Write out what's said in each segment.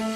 สวัส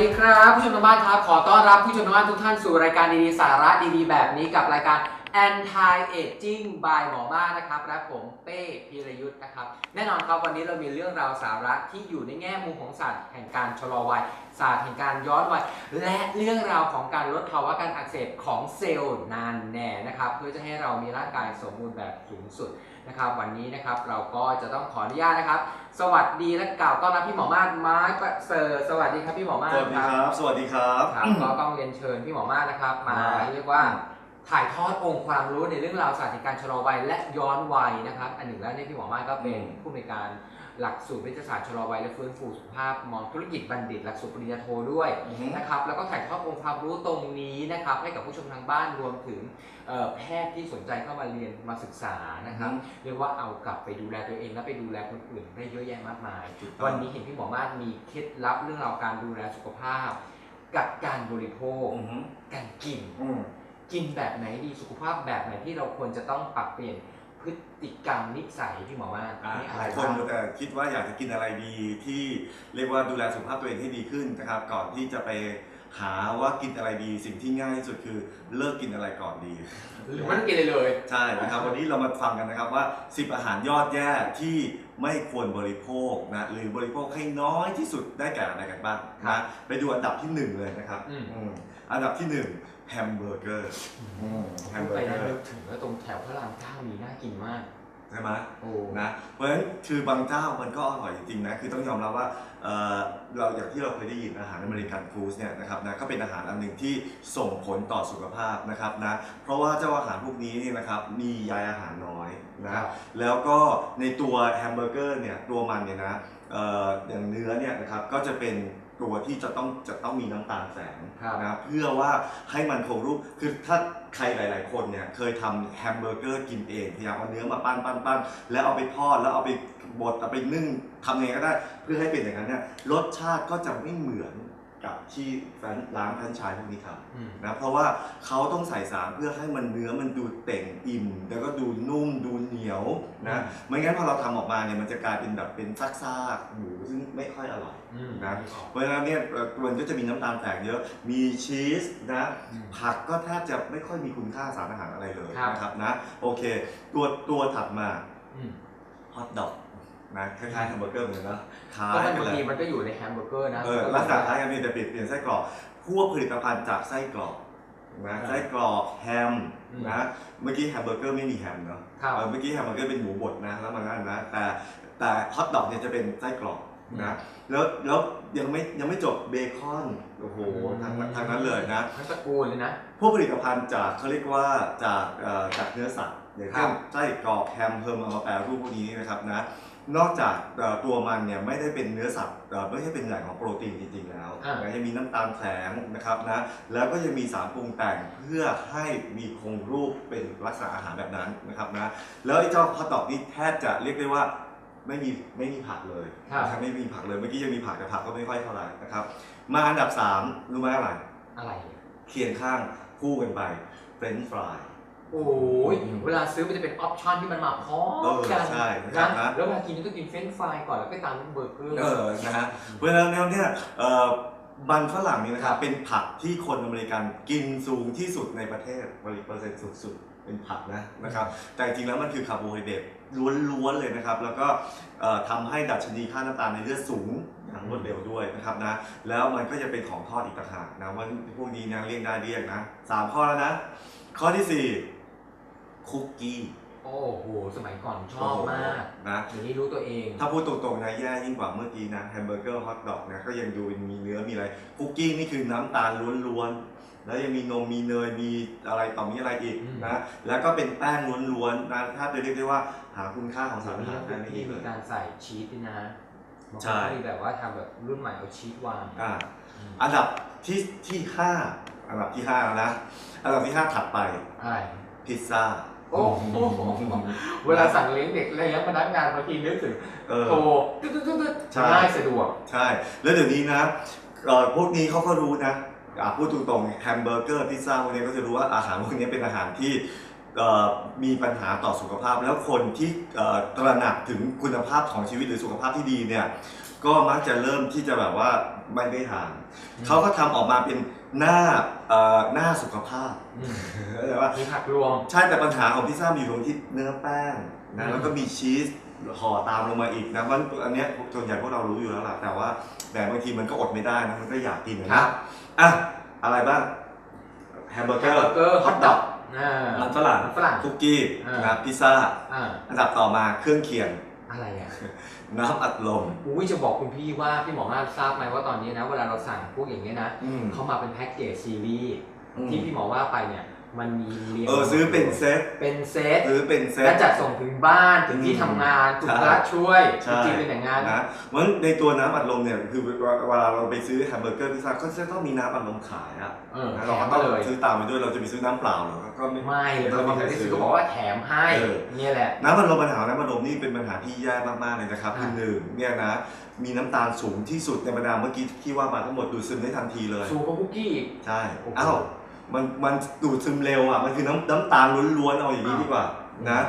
ดีครับ ผู้ชมทางบ้านครับ ขอต้อนรับผู้ชมทางบ้านทุกท่านสู่รายการดีๆ สาระดีๆ แบบนี้กับรายการ Anti Aging by หมอมานะครับ และผมเป้พีรยุทธ์นะครับ แน่นอนครับวันนี้เรามีเรื่องราวสาระที่อยู่ในแง่มุมของศาสตร์แห่งการชะลอวัย ศาสตร์แห่งการย้อนวัย และเรื่องราวของการลดภาวะการอักเสบของเซลล์นานแน่นะครับ เพื่อจะให้เรามีร่างกายสมบูรณ์แบบสูงสุดนะครับ วันนี้นะครับเราก็จะต้องขออนุญาตนะครับ สวัสดีและกล่าวต้อนรับพี่หมอมาศไม้ประเสริฐสวัสดีครับพี่หมอมาศสวัสดีครับ สวัสดีครับ ครับก็ต้องเรียนเชิญพี่หมอมาศนะครับ มาครับเรียกว่า ถ่ายทอดองค์ความรู้ในเรื่องราวศาสตร์แห่งการชะลอวัยและย้อนวัยนะครับ อันหนึ่งแล้วเนี่ยพี่หมอมาศก็เป็นผู้ในวยการหลักสูตรวิทยาศาสตร์ชะลอวัยและฟื้นฟูสุขภาพมอธุรกิจบัณฑิต หลักสูตรปริญญาโทด้วยอือฮึ นะครับแล้วก็ถ่ายทอดองค์ความรู้ตรงนี้นะครับให้กับผู้ชมทางบ้านรวมถึงเอ่อแพทย์ที่สนใจเข้ามาเรียนมาศึกษานะครับ เรียกว่าเอากลับไปดูแลตัวเองและไปดูแลคนอื่นได้เยอะแยะมากมาย ถูกต้อง วันนี้เห็นพี่หมอมาศมีเคล็ดลับเรื่องราวการดูแลสุขภาพ กับการบริโภค อือฮึการกิน อืม กินแบบไหนดีสุขภาพแบบไหนที่เราควรจะต้องปรับเปลี่ยนพฤติกรรมนิสัยพี่หมอมาศอ่านี่อะหไรลายคนบ้างแต่คิดว่าอยากจะกินอะไรดีที่เรียกว่าดูแลสุขภาพตัวเองให้ดีขึ้นนะครับ ก่อนที่จะไปหาว่ากินอะไรดีสิ่งที่ง่ายที่สุดคือเลิกกินอะไรก่อนดีหรือไม่ต้องกินเลยเลยใช่นะครับวันนี้เรามาฟังกันนะครับว่า 10 อาหารยอดแย่ที่ไม่ควรบริโภคนะหรือบริโภคให้น้อยที่สุดได้แก่อะไรกันบ้างนะไปดูอันดับที่หนึ่งเลยนะครับอืมอืมอันดับที่หนึ่ง แฮมเบอร์เกอร์อืมแฮมเบอไปร์เกแล้อวนึร์กถึงว่าตรงแถวพระรามเก้ามีน่ากินมาก ใช่ไหม โอ้ นะเพราะฉะนั้นคือบางเจ้ามันก็อร่อยจริงๆนะคือต้องยอมรับว่าเอ่อเราอย่างที่เราเคยได้ยินอาหารอเมริกันฟู้ดเนี่ยนะครับนะก็เป็นอาหารอันหนึ่งที่ส่งผลต่อสุขภาพนะครับนะเพราะว่าเจ้าอาหารพวกนี้เนี่ยนะครับมีใยอาหารน้อยนะแล้วก็ในตัวแฮมเบอร์เกอร์เนี่ยตัวมันเนี่ยนะเอ่ออย่างเนื้อเนี่ยนะครับก็จะเป็น ตัวที่จะต้องจะต้องมีน้ำตาลแฝงครับนะเพื่อว่าให้มันคงรูปคือถ้าใครหลาย ๆ คนเนี่ยเคยทำแฮมเบอร์เกอร์กินเองพยายามเอาเนื้อมาปั้นปั้นปั้นแล้วเอาไปทอดแล้วเอาไปบดเอาไปนึ่งทำยังไงก็ได้ เพื่อให้เป็นอย่างนั้นเนี่ยรสชาติก็จะไม่เหมือน กับที่แฟรนร้านแฟรนไชส์พวกนี้ทำอืมนะเพราะว่าเขาต้องใส่สารเพื่อให้มันเนื้อมันดูเต่งอิ่ม แล้วก็ดูนุ่มดูเหนียวนะไม่งั้นพอเราทำออกมาเนี่ยมันจะกลายเป็นแบบเป็นซากๆหมูซึ่งไม่ค่อยอร่อยอืมนะเพราะฉะนั้นเนี่ยเอ่อมันก็จะมีน้ำตาลแฝงเยอะ มีชีสนะอืมผักก็แทบจะไม่ค่อยมีคุณค่าสารอาหารอะไรเลยครับนะครับนะโอเค ตัวตัวถัดมาอืมฮอทดอก นะคล้ายๆแฮมเบอร์เกอร์เหมือนกันนะคล้าก็ยมันกันบางเลทียมันก็อยู่ในแฮมเบอร์เกอร์นะเออลักษณะคล้ายกันนี่แต่เปลี่ยนเปลี่ยนไส้กรอกพวกผลิตภัณฑ์จากไส้กรอกนะไส้กรอกแฮมนะเมื่อกี้แฮมเบอร์เกอร์ไม่มีแฮมเนาะ ครับ เออเมื่อกี้แฮมเบอร์เกอร์เป็นหมูบดนะแล้วมันนั่นนะแต่แต่ฮอทดอกเนี่ยจะเป็นไส้กรอกนะแล้วแล้วยังไม่ยังไม่จบเบคอนโอ้โหทางทางนั้นเลยนะ ทั้งตระกูลเลยนะ พวกผลิตภัณฑ์จากเขาเรียกว่าจากเอ่อจากเนื้อสัตว์อย่างครัเช่นบไส้กรอกแฮมเพิ่มเอามาแปรรูปพวกนี้นะครับนะ นอกจากเอ่อตัวมันเนี่ยไม่ได้เป็นเนื้อสัตว์เอ่อไม่ใช่เป็นแหล่งของโปรตีนจริงๆแล้วนะยังมีน้ำตาลแฝงนะครับนะแล้วก็ยังมีสารปรุงแต่งเพื่อให้มีคงรูปเป็นลักษณะอาหารแบบนั้นนะครับนะแล้วไอ้เจ้าฮอทดอกนี่แทบจะเรียกได้ว่าไม่มีไม่มีผักเลยนะครับไม่มีผักเลยเมื่อกี้ยังมีผักแต่ผักก็ไม่ค่อยเท่าไหร่นะครับมาอันดับสามรู้ไหมอะไร อะไร เคียงข้างคู่กันไปเฟรนช์ฟราย โอ้ยเวลาซื้อมันจะเป็นออปชั่นที่มันมาพร้อมเออกันใช่นะครับนะนะแล้วเวลากินก็กินเฟรนช์ฟรายก่อนแล้วก็ตามด้วยเบอร์เกอร์เออนะฮะเพราะฉะนั้นแล้วเนี่ยเอ่อมันฝรั่งนี่นะคครัรับบเป็นผักที่คนอเมริกันกินสูงที่สุดในประเทศบริเปอร์เซ็นต์สุดๆเป็นผักนะนะครับ แต่จริงๆแล้วมันคือคาร์โบไฮเดรตล้วนๆเลยนะครับ แล้วก็เอ่อทำให้ดัชนีค่าน้ำตาลในเลือดสูงอย่างรวดเร็วด้วยนะครับนะ แล้วมันก็จะเป็นของทอดอีกต่างหากนะว่าพวกนี้นะเรียกได้เรียกนะสามข้อแล้วนะ ข้อที่สี่ คุกกี้ โอ้โห สมัยก่อนชอบมากนะเดี๋ยวนี้รู้ตัวเอง ถ้าพูดตรงๆนะแย่ยิ่งกว่าเมื่อกี้นะแฮมเบอร์เกอร์ฮอทดอกนะก็ยังดูมีเนื้อมีอะไร คุกกี้นี่คือน้ำตาลล้วนๆ แล้วยังมีนมมีเนยมีอะไรต่อมีอะไรอีกอืมนะ แล้วก็เป็นแป้งล้วนๆนะถ้าจะเรียกได้ว่าหาคุณค่าของสารอาหารเดี๋ได้ยวไม่นี้ดีเลมียการใส่ชีสด้วยนะบางคนใช่ก็มีแบบว่าทำแบบรุ่นใหม่เอาชีสวางอ่าอืมอันดับที่ที่ห้าอันดับที่ห้าแล้วนะอันดับที่ห้าถัดไปอะไร พิซซ่า โอ้โหเวลาสั่งเลี้ยงเด็กเลี้ยงพนักงานบางทีนึกถึงเออ โทรตึ๊ดตึ๊ดตึ๊ดตึ๊ดใช่ ง่ายสะดวก ใช่ แล้วเดี๋ยวนี้นะเอ่อพวกนี้เขาก็รู้นะอะพูดตรงๆแฮมเบอร์เกอร์พิซซ่าพวกนี้ก็จะรู้ว่าอาหารพวกนี้เป็นอาหารที่เอ่อมีปัญหาต่อสุขภาพ แล้วคนที่เอ่อตระหนักถึงคุณภาพของชีวิตหรือสุขภาพที่ดีเนี่ยก็มักจะเริ่มที่จะแบบว่าไม่ได้ทานอืมเขาก็ทำออกมาเป็น หน้าเอ่อหน้าสุขภาพอืมเข้าใจปะมีผักรวม ใช่แต่ปัญหาของพิซซ่ามีอยู่ตรงที่เนื้อแป้งอืนะมแล้วก็มีชีสห่อตามลงมาอีกนะมันอันเนี้ยส่วนใหญ่พวกเรารู้อยู่แล้วล่ะแต่ว่าแต่บางทีมันก็อดไม่ได้นะมันก็อยากกินนะครับ อะอะไรบ้างแฮมเบอร์เกแฮอมร์เบอร์เกอร์ ฮอทดอกอ่ามันฝรั่งมันฝรั่งคุกกี้อ่าน นะครับพิซซ่า อ่า อันดับต่อมาเครื่องเคียง อะไรอะ น้ำอัดลม อุ้ยจะบอกคุณพี่ว่าพี่หมอมาทราบไหมว่าตอนนี้นะ เวลาเราสั่งพวกอย่างเงี้ยนะอืม เขามาเป็นแพ็กเกจซีรีส์อืม ที่พี่หมอว่าไปเนี่ย มันมีเรียงเออซื้อเป็นเซตเป็นเซตซื้อเป็นเซและตจัดส่งถึงบ้านถึงที่อืมทำงานคุณใช่พระช่วยจใช่ริงๆเป็นอย่างนั้น นะมันในตัวน้ำอัดลมเนี่ยคือเวลาเราไปซื้อแฮมเบอร์เกอร์พิซซ่าก็จะต้องมีน้ำอัดลมขายอะเออนะแถเรามก็มาต้องเลย ซื้อตามไปด้วยเราจะไปซื้อน้ำเปล่าเหรอก็ไม่ ไม่เลยบางคนที่ซื้อก็บอกว่าแถมให้เออ เนี่ยแหละ น้ำมันลมปัญหาน้ำมันลมนี่เป็นปัญหาที่แย่มากๆเลยนะครับอ่าคือหนึ่งเนี่ยนะมีน้ำตาลสูงที่สุดในบรรดาเมื่อกี้ที่ว่ามาทั้งหมดดูดซึมได้ทันทีเลยซูเปอร์คุกกี้อีก ใช่ โอ้โห อ้าว มันมันดูดซึมเร็วอะมันคือน้ำน้ำตาลล้วนๆเอาอย่างนี้อ่าดีกว่านะ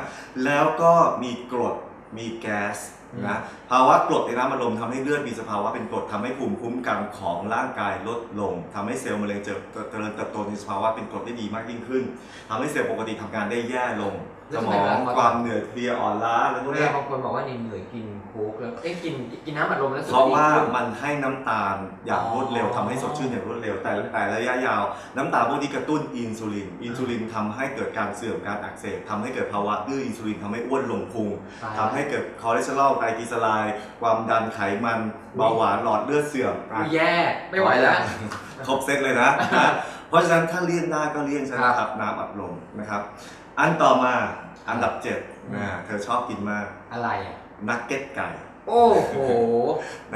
แล้วก็มีกรดมีแก๊สอืม นะภาวะกรดในน้ำมันลมทำให้เลือดมีสภาวะเป็นกรดทำให้ภูมิคุ้มกันของร่างกายลดลงทำให้เซลล์มะเร็งเจริญเจริญเติบโตในสภาวะเป็นกรดได้ดีมากยิ่งขึ้นทำให้เซลล์ปกติทำงานได้แย่ลงแล้สวมทำไมองเวลาความเหนื่อยเพลียอ่อนล้าอะไรพวกเวเนี้ลายบางคนบอกว่าเหนื่อยๆกินโค้กแล้วเอ้ยกินกินน้ำอัดลมแล้วรู้สึกเพราะว่าดีขึ้นมันให้น้ำตาลอย่างรวดเร็วอ๋อทำให้สดชื่นอย่างรวดเร็ว แต่แต่ระยะยาว น้ำตาลพวกนี้กระตุ้นอินซูลิน อินซูลินทำให้เกิดการเสื่อมการอักเสบทำให้เกิดภาวะดื้ออินซูลินทำให้อ้วนลงพุงตายทำให้เกิดคอเลสเตอรอลไตรกลีเซอไรด์ความดันไขมันเบาหวานหลอดเลือดเสื่อมอุ๊ยแย่ไม่ไหวแล้ว ครบเซตเลยนะ นะเพราะฉะนั้นถ้าเลี่ยงได้ก็เลี่ยงใช่ไหมครับครับน้ำอัดลมนะครับ อันต่อมาอันดับเจ็ดอืมนะเธอชอบกินมากอะไรอะนักเก็ตไก่ โอ้โห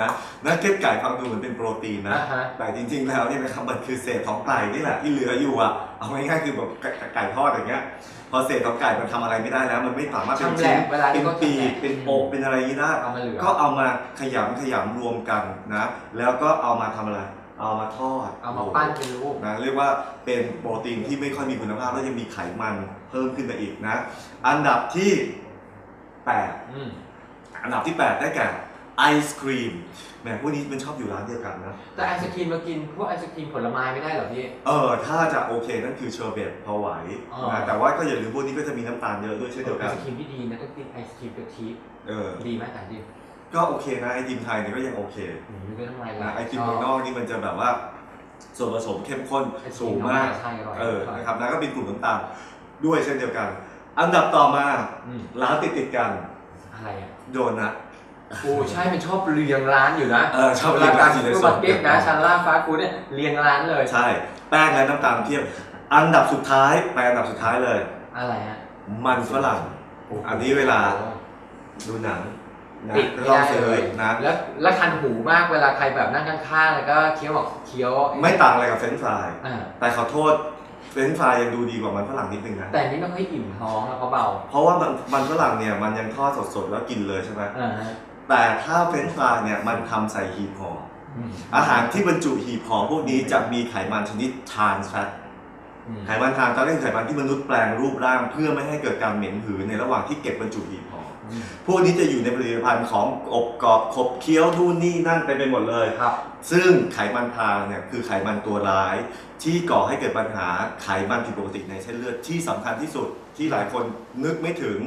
นะนักเก็ตไก่ฟังดูเหมือนเป็นโปรตีนนะ อ่าฮะ แต่จริง ๆ แล้วเนี่ยนะครับมันคือเศษของไก่นี่แหละที่เหลืออยู่อะ เอาง่ายๆคือแบบไก่ไก่ทอดอย่างเงี้ย พอเศษของไก่มันทำอะไรไม่ได้แล้ว มันไม่สามารถเป็นชำแหชิ้ละนเวลาเป็ที่นเขาปีกชำแหละเป็นอกเป็นอะไรอย่างนี้ได้ เอามาเหลือ ก็เอามาขยำขยำรวมกันนะ แล้วก็เอามาทำอะไร เอามาทอดเอามาปั้นเป็นรูป นะเรียกว่าเป็นโปรตีนที่ไม่ค่อยมีคุณภาพแล้วยังมีไขมันเพิ่มขึ้นมาอีกนะ อันดับที่แปด อืม อันดับที่แปดได้แก่ไอศครีมแหมพวกนี้มันชอบอยู่ร้านเดียวกันนะ แต่ไอศครีมมากินพวกไอศครีมผลไม้ไม่ได้เหรอพี่ เออ ถ้าจะโอเคนั่นคือเชอร์เบตพอไหวอ๋อ นะแต่ว่าก็อย่าลืมพวกนี้ก็จะมีน้ำตาลเยอะด้วยเช่นเดียวไอกัน ศครีมที่ดีนะต้องกินไอศครีมกะทิเออ ดีไหมแต่ดีก็โอเคนะไอติมไทยเนี่ยก็ยังโอเคอืมไม่ต้องอะไรนะไอติมเมืองนอกนี่มันจะแบบว่า ส่วนผสมเข้มข้นไอศคสูรีงมมาก ใช่อร่อยเออ นะครับนะก็เป็นกลุ่มน้ำตาลด้วยเช่นเดียวกัน อันดับต่อมา อืมร้านติดติดๆกัน อะไรอะโดนัท โอ้ใช่มันชอบเรียงร้านอยู่นะเออชอบเรียงร้านอยู่ในซูโซเปอนร์มาร์เก็ตนะชั้นล่างฟาสต์ฟู้ดเนี่ยเรียงร้านเลย ใช่ แป้งและน้ำตาลเทียม อันดับสุดท้ายไปอันดับสุดท้ายเลย อะไรฮะมันฝรั่งโโหอันนี้เวลา ดูหนังนะปิดก็ไม่ต้องได้ซื้เลอยนะ แล้วแล้วคันหูมากเวลาใครแบบนั่งข้างๆแล้วก็เคี้ยวบอกเคี้ยวไม่ต่างอะไรกับเฟรนช์ฟราย อ่าแต่ขอโทษ เฟรนช์ฟรายยังดูดีกว่ามันฝรั่งนิดนึงนะแต่อันนี้ไม่ค่อยอิ่มท้องอะเพราะเบาเพราะว่ามันมันฝรั่งเนี่ยมันยังทอดสดๆแล้วกินเลยใช่ไหมอ่าฮะแต่ถ้าเฟรนช์ฟรายเนี่ยมันทำใส่หีบห่ออืมอาหารที่บรรจุหีบห่อพวกนี้จะมีไขมันชนิดทรานส์แฟต อืม ไขมันทรานส์แฟตเป็นไขมันที่มนุษย์แปลงรูปร่าง เพื่อไม่ให้เกิดการเหม็นหืนในระหว่างที่เก็บบรรจุหีบห่ออืม พวกนี้จะอยู่ในผลิตภัณฑ์ของอบกรอบขบเคี้ยวนู่นนี่นั่นไปไปหมดเลยครับ ซึ่งไขมันทรานเนี่ยคือไขมันตัวร้าย ที่ก่อให้เกิดปัญหาไขมันผิดปกติในเส้นเลือดที่สำคัญที่สุดที่หลายคนนึกไม่ถึง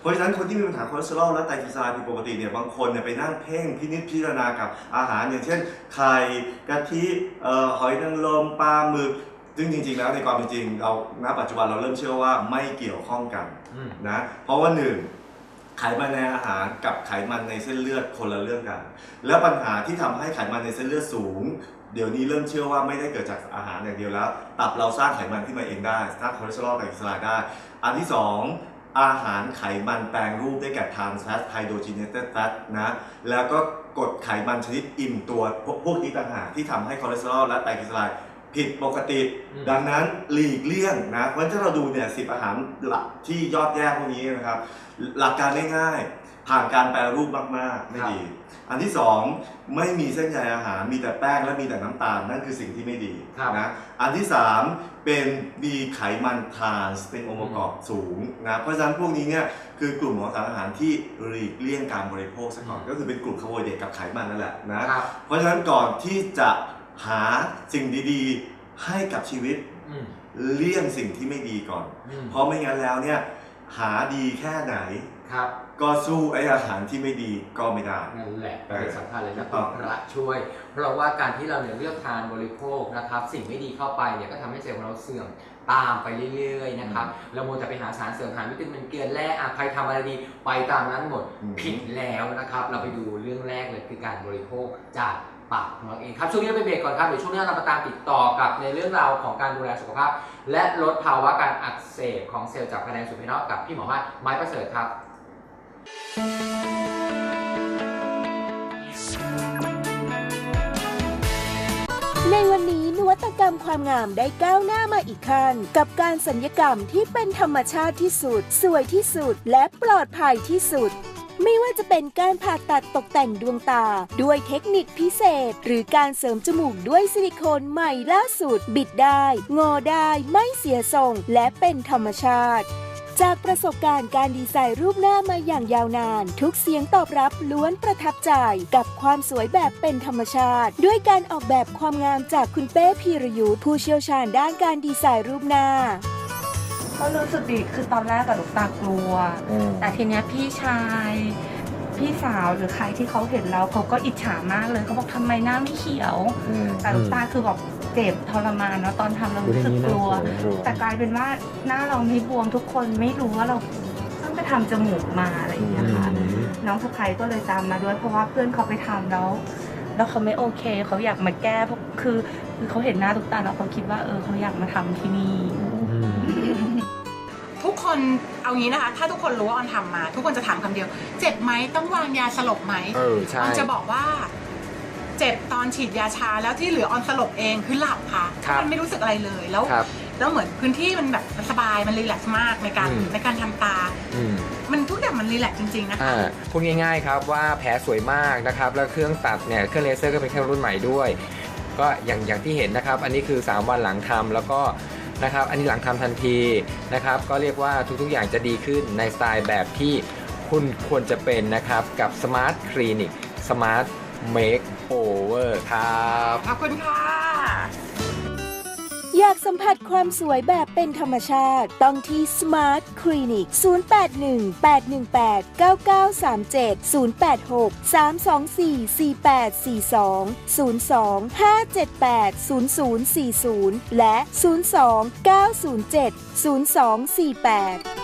เพราะฉะนั้นคนที่มีปัญหาคอเลสเตอรอลและไตรกลีเซอไรด์ผิดปกติเนี่ยบางคนเนี่ยไปนั่งเพ่งพินิจพิจารณากับอาหาร อย่างเช่น ไข่กะทิเอ่อหอยนางรมปลาหมึกซึ่งจริงๆ แล้วในความเป็นจริงเราณปัจจุบันเราเริ่มเชื่อว่าไม่เกี่ยวข้องกันอืมนะเพราะว่าหนึ่ง ไขมันในอาหารกับไขมันในเส้นเลือดคนละเรื่องกัน แล้วปัญหาที่ทำให้ไขมันในเส้นเลือดสูง เดี๋ยวนี้เริ่มเชื่อว่าไม่ได้เกิดจากอาหารอย่างเดียวแล้ว ตับเราสร้างไขมันขึ้นมาเองได้ สร้างคอเลสเตอรอลไตรกลีเซอไรด์ได้ อันที่สองอาหารไขมันแปลงรูปได้แก่ทานแฟตไฮโดรจีเนเต d แฟตนะ แล้วก็กดไขมันชนิดอิ่มตัวพวกนี้ต่างหากที่ทำให้คอเลสเตอรอลและไตรกลีเซอไรด์ ผิดปกติ อืม ดังนั้นหลีกเลี่ยงนะเพราะฉะนั้นถ้าเราดูเนี่ยสิอาหารหลักที่ยอดแย่พวกนี้นะครับ หลักการง่ายๆผ่านการแปรรูปมากๆไม่ดี อันที่สองไม่มีเส้นใยอาหารมีแต่แป้งและมีแต่น้ำตาลนั่นคือสิ่งที่ไม่ดีครับนะอันที่สามเป็นมีไขมันทรานส์เป็นองค์ประกอบสูงนะเพราะฉะนั้นพวกนี้เนี่ยคือกลุ่มของสารอาหารที่หลีกเลี่ยงการบริโภคซะก่อนก็คือเป็นกลุ่มคาร์โบไฮเดรตกับไขมันนั่นแหละนะ ครับ เพราะฉะนั้นก่อนที่จะ หาสิ่งดีๆให้กับชีวิต อืม เลี่ยงสิ่งที่ไม่ดีก่อน อืม เพราะไม่งั้นแล้วเนี่ย หาดีแค่ไหน ครับ ก็สู้ไออาหารที่ไม่ดีก็ไม่ได้ นั่นแหละเออเป็นสำคัญเลยนะถูคุกณต้องพระช่วย เพราะว่าการที่เราเนี่ยเลือกทานบริโภคนะครับ สิ่งไม่ดีเข้าไปเนี่ยก็ทำให้เซลล์ของเราเสื่อมตามไปเรื่อยๆนะครับเราโมวจะไปหาสารเสริมหาวิตามินเกลือแร่อะใครทำอะไรดีไปตามนั้นหมดอืม ผิดแล้วนะครับ เราไปดูเรื่องแรกเลยคือการบริโภคจาก ปากของเราเองครับช่วงนี้เราไปเบรกก่อนครับเดี๋ยวช่วงหนี้าเรามาตามติดต่อกับในเรื่องราวของการดูแลสุขภาพ และลดภาวะการอักเสบของเซลล์จากภายในสู่ภายนอกกับพี่หมอมาไม้ประเสริฐครับ ในวันนี้นวัตกรรมความงามได้ก้าวหน้ามาอีกขั้นกับการสัญญกรรมที่เป็นธรรมชาติที่สุด สวยที่สุด และปลอดภัยที่สุด ไม่ว่าจะเป็นการผ่าตัดตกแต่งดวงตา ด้วยเทคนิคพิเศษ หรือการเสริมจมูกด้วยซิลิโคนใหม่ล่าสุด บิดได้ งอได้ไม่เสียทรง และเป็นธรรมชาติจากประสบการณ์การดีไซน์รูปหน้ามาอย่างยาวนาน ทุกเสียงตอบรับล้วนประทับใจ กับความสวยแบบเป็นธรรมชาติ ด้วยการออกแบบความงามจากคุณเป้พีรยุทธ์ผู้เชี่ยวชาญด้านการดีไซน์รูปหน้า ก็รู้สึกดีคือตอนแรกกับลูกตากลัวแต่ทีเนี้ยพี่ชาย พี่สาวหรือใครที่เขาเห็นเราเขาก็อิจฉามากเลยเขาบอกทำไมหน้าไม่เขียวแต่ลูกตาคือแบบเจ็บทรมานเนาะตอนทำเรารู้สึกกลัว แต่กลายเป็นว่าหน้าเราไม่บวมทุกคนไม่รู้ว่าเราเพิ่งไปทำจมูกมาอะไรอย่างเงี้ยค่ะ น้องสะพ้ยก็เลยตามมาด้วยเพราะว่าเพื่อนเขาไปทำแล้ว แล้วเขาไม่โอเคเขาอยากมาแก้เพราะคือ คือเขาเห็นหน้าทุกตาแล้วเขาคิดว่าเออเขาอยากมาทำที่นี่ทุก คนเอางี้นะคะ ถ้าทุกคนรู้ว่าออนทำมา ทุกคนจะถามคำเดียว เจ็บไหมต้องวางยาสลบไหมเออใช่ออนจะบอกว่า เจ็บตอนฉีดยาชาแล้วที่เหลือออนสลบเองคือหลับค่ะครับ มันไม่รู้สึกอะไรเลยแล้ว ครับ แล้วเหมือนพื้นที่มันแบบมันสบายมันรีแลกซ์มากในการอืม ในการทำตา อืม มันทุกอย่างมันรีแลกซ์จริงๆนะคะ อ่าพูดง่ายๆครับว่าแผลสวยมากนะครับ แล้วเครื่องตัดเนี่ยเครื่องเลเซอร์ก็เป็นเครื่องรุ่นใหม่ด้วย ก็อย่างอย่างที่เห็นนะครับ อันนี้คือ 3 วันหลังทำแล้วก็ นะครับ อันนี้หลังทำทันทีนะครับ ก็เรียกว่าทุกๆอย่างจะดีขึ้นในสไตล์แบบที่คุณควรจะเป็นนะครับกับสมาร์ทคลินิกสมาร์ทเมคโอเวอร์ครับ ขอบคุณครับ อยากสัมผัสความสวยแบบเป็นธรรมชาติ ต้องที่ Smart Clinic 081-818-9937 086 324 4842 02-578-0040 และ 02-907-0248